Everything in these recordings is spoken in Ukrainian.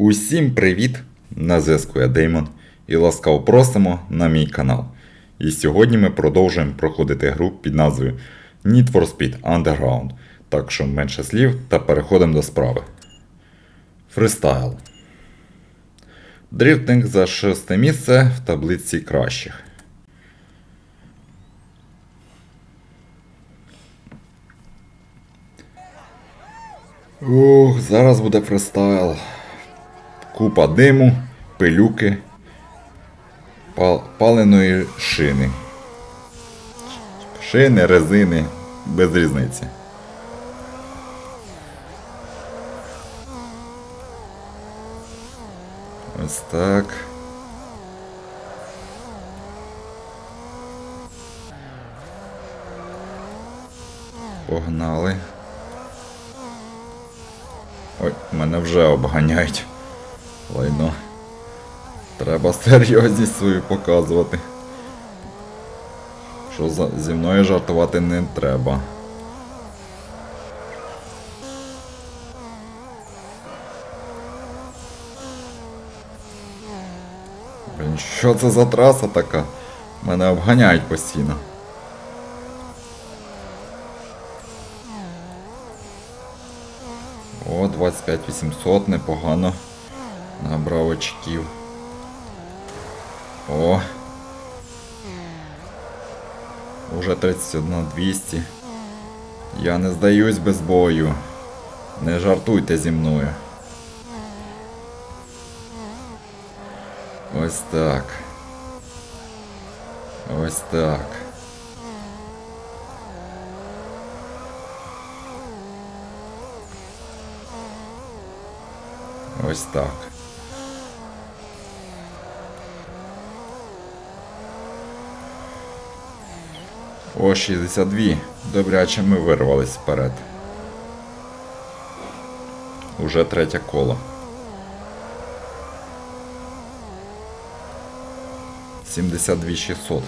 Усім привіт! На зв'язку я Деймон і ласкаво просимо на мій канал. І сьогодні ми продовжуємо проходити гру під назвою Need for Speed Underground. Так що менше слів та переходимо до справи. Фристайл. Дрифтинг за шосте місце в таблиці кращих. Ух, зараз буде фристайл. Купа диму, пилюки, пал- паленої шини. Шини, резини, без різниці. Ось так. Погнали. Ой, мене вже обганяють. Лайно. Треба серйозність свою показувати. Що за... зі мною жартувати не треба. Блін, що це за траса така? Мене обганяють постійно. О, 25 800, непогано. Набрав очків. О. Уже 31 200. Я не здаюсь без бою. Не жартуйте зі мною. Ось так. Ось так. Ось так. О, 62. Добряче ми вирвались вперед. Уже третє коло. Сімдесят дві шістсот.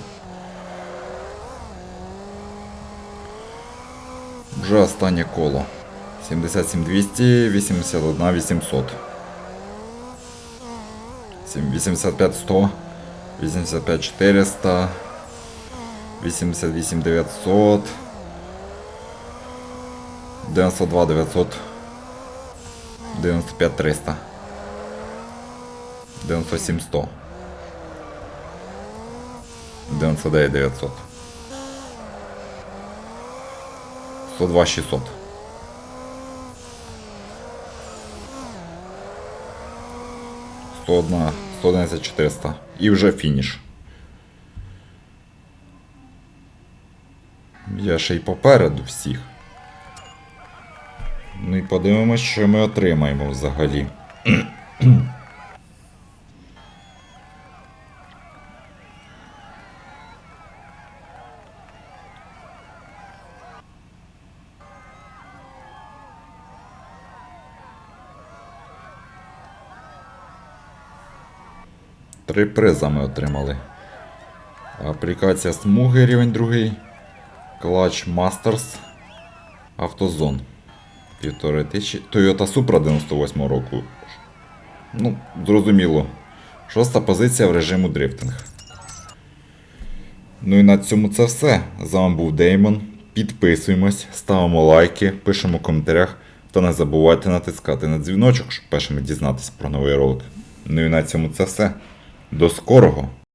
Вже останнє коло. 77 200, 81 800. Сім- 85 100, 85 400, 88 900, 92 900, 95 300, 97 100, 99 900, 102 600. Сто одна, 111 400. І вже фініш. Я ще й попереду всіх. Ну і подивимось, що ми отримаємо взагалі. Три приза ми отримали. Аплікація смуги рівень другий. Клач Masters. Автозон. Півтори тисячі. Toyota Supra 98 року. Ну, зрозуміло. Шоста позиція в режиму дрифтинг. Ну і на цьому це все. З вами був Деймон. Підписуємось, ставимо лайки, пишемо в коментарях та не забувайте натискати на дзвіночок, щоб першими дізнатися про новий ролик. Ну і на цьому це все. До скорого!